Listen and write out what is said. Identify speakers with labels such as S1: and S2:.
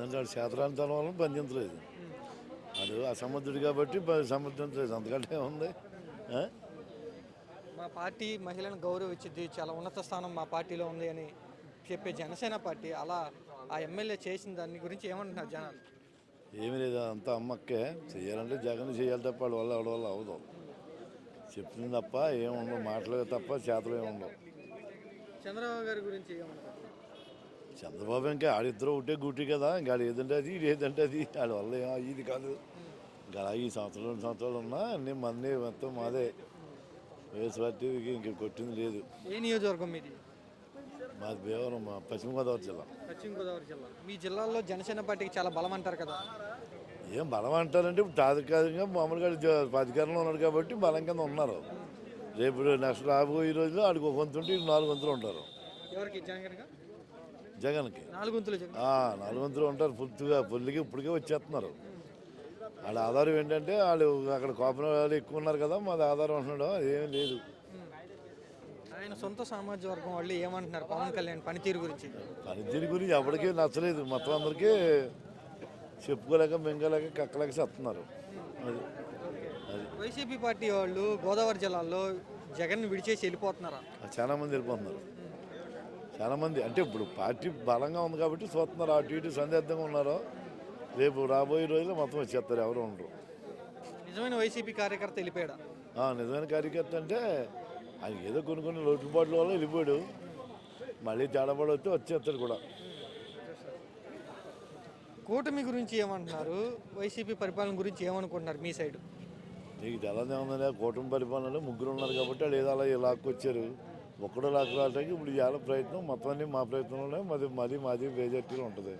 S1: ఎందుకంటే వాడు శాతరాంతరం వల్ల బంధించలేదు. వాడు అసమర్థుడు కాబట్టి సమర్థించలేదు. అంతకంటే ఉంది?
S2: మా పార్టీ మహిళను గౌరవించింది చాలా ఉన్నత స్థానం మా పార్టీలో ఉంది అని చెప్పే జనసేన పార్టీ అలా ఆ ఎమ్మెల్యే చేసిన దాని గురించి ఏమంటున్నారు జనాలు?
S1: ఏమీ లేదు. అంతా అమ్మక్కే. చేయాలంటే జగన్ చేయాలి తప్ప వాడి వల్ల వల్ల అవదు చెప్పింది తప్ప ఏముండవు. మాటలే తప్ప చేతలు ఏముండవు.
S2: చంద్రబాబు గారి గురించి ఏమంటారు
S1: చంద్రబాబు ఇంకా ఆడిద్దరు ఒకటే గుట్టి కదా ఇంకా ఏదంటే అది ఏదంటే అది. ఆడి వల్ల ఇది కాదు. ఇంకా ఈ సంవత్సరం రెండు సంవత్సరాలు ఉన్నా అన్ని మంది మొత్తం మాదే. వేసు పార్టీకి ఇంక కొట్టింది లేదు.
S2: ఏ నియోజకవర్గం మీది?
S1: మాది భీవరం మా పశ్చిమ గోదావరి జిల్లా.
S2: పశ్చిమ గోదావరి జిల్లా. మీ జిల్లాలో జనసేన పార్టీకి చాలా బలం అంటారు కదా.
S1: ఏం బలం అంటారంటే ఇప్పుడు తాత్కాలికంగా మామూలుగా అధికారంలో ఉన్నాడు కాబట్టి బలం కింద ఉన్నారు. రేపు నెక్స్ట్ రాబోయే రోజుల్లో ఆడికి ఒక వంతు ఉంటే నాలుగు వంతులు ఉంటారు.
S2: ఎవరికి?
S1: జగన్కి.
S2: నాలుగు వంతులు జగన్.
S1: ఆ, నాలుగు వంతులు ఉంటారు. పూర్తిగా పుల్లికి ఇప్పటికే వచ్చేస్తున్నారు. వాళ్ళ ఆధారం ఏంటంటే వాళ్ళు అక్కడ కోపం వాళ్ళు ఎక్కువ ఉన్నారు కదా మాది ఆధారం అంటున్నాడు. ఏమీ లేదు.
S2: ఆయన సొంత సామాజిక వర్గం వాళ్ళు ఏమంటున్నారు పవన్ కళ్యాణ్ పనితీరు గురించి?
S1: పనితీరు గురించి ఎవరికీ నచ్చలేదు. మొత్తం అందరికీ చెప్పుకోలేక మింగలేక కక్కలేక చెప్తున్నారు అది. అది.
S2: వైసీపీ పార్టీ వాళ్ళు గోదావరి జిల్లాలో జగన్ విడిచేసి వెళ్ళిపోతున్నారా?
S1: చాలా మంది వెళ్ళిపోతున్నారు. చాలా మంది. అంటే ఇప్పుడు పార్టీ బలంగా ఉంది కాబట్టి చూస్తున్నారు. అటు ఇటు సందిగ్ధంగా ఉన్నారు రేపు రాబోయే రోజుల్లో మొత్తం వచ్చేస్తారు. ఎవరు ఉండరు.
S2: నిజమైన వైసీపీ కార్యకర్త వెళ్ళిపోయాడా?
S1: నిజమైన కార్యకర్త అంటే ఆయన ఏదో కొన్ని కొన్ని లోటుపాట్ల వల్ల వెళ్ళిపోయాడు. మళ్ళీ తేడాపడి వస్తే వచ్చేస్తాడు కూడా.
S2: కూటమి గురించి ఏమంటున్నారు? వైసీపీ పరిపాలన గురించి ఏమనుకుంటున్నారు మీ సైడ్?
S1: నీకు ఉందని కూటమి పరిపాలనలో ముగ్గురు ఉన్నారు కాబట్టి వాళ్ళు ఏదో అలా లాక్కొచ్చారు. ఒక్కడో లాక్ రావడానికి ఇప్పుడు చాలా ప్రయత్నం మొత్తం అన్ని మా ప్రయత్నంలోనే మాది మాది మాది బేజట్టీలో ఉంటుంది.